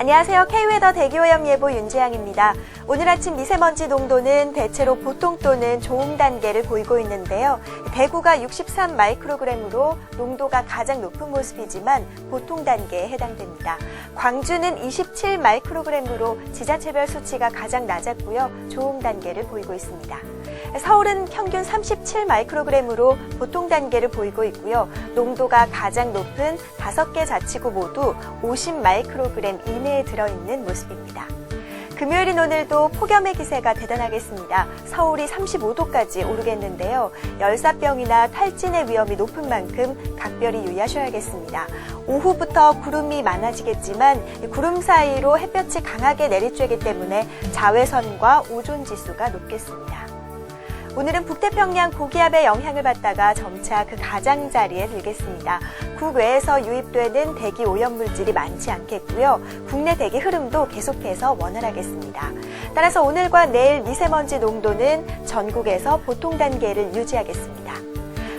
안녕하세요. K웨더 대기오염 예보 윤지향입니다. 오늘 아침 미세먼지 농도는 대체로 보통 또는 좋음 단계를 보이고 있는데요. 대구가 63 마이크로그램으로 농도가 가장 높은 모습이지만 보통 단계에 해당됩니다. 광주는 27 마이크로그램으로 지자체별 수치가 가장 낮았고요. 좋음 단계를 보이고 있습니다. 서울은 평균 37 마이크로그램으로 보통 단계를 보이고 있고요. 농도가 가장 높은 5개 자치구 모두 50 마이크로그램 이내에 들어있는 모습입니다. 금요일인 오늘도 폭염의 기세가 대단하겠습니다. 서울이 35도까지 오르겠는데요. 열사병이나 탈진의 위험이 높은 만큼 각별히 유의하셔야겠습니다. 오후부터 구름이 많아지겠지만 구름 사이로 햇볕이 강하게 내리쬐기 때문에 자외선과 오존 지수가 높겠습니다. 오늘은 북태평양 고기압의 영향을 받다가 점차 그 가장자리에 들겠습니다. 국외에서 유입되는 대기 오염 물질이 많지 않겠고요. 국내 대기 흐름도 계속해서 원활하겠습니다. 따라서 오늘과 내일 미세먼지 농도는 전국에서 보통 단계를 유지하겠습니다.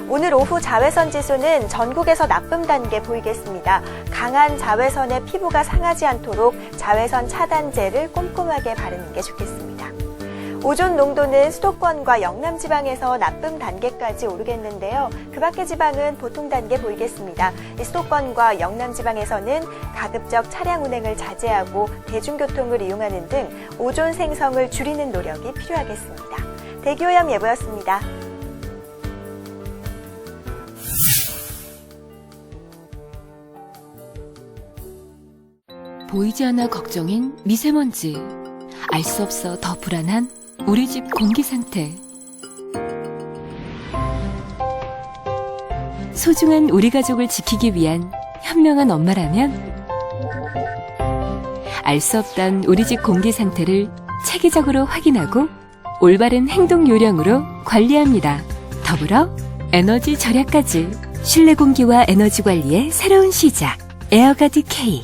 오늘 오후 자외선 지수는 전국에서 나쁨 단계 보이겠습니다. 강한 자외선에 피부가 상하지 않도록 자외선 차단제를 꼼꼼하게 바르는 게 좋겠습니다. 오존 농도는 수도권과 영남 지방에서 나쁨 단계까지 오르겠는데요. 그 밖의 지방은 보통 단계 보이겠습니다. 이 수도권과 영남 지방에서는 가급적 차량 운행을 자제하고 대중교통을 이용하는 등 오존 생성을 줄이는 노력이 필요하겠습니다. 대기오염 예보였습니다. 보이지 않아 걱정인 미세먼지. 알 수 없어 더 불안한 우리 집 공기 상태. 소중한 우리 가족을 지키기 위한 현명한 엄마라면 알 수 없던 우리 집 공기 상태를 체계적으로 확인하고 올바른 행동 요령으로 관리합니다. 더불어 에너지 절약까지 실내 공기와 에너지 관리의 새로운 시작. 에어가드 K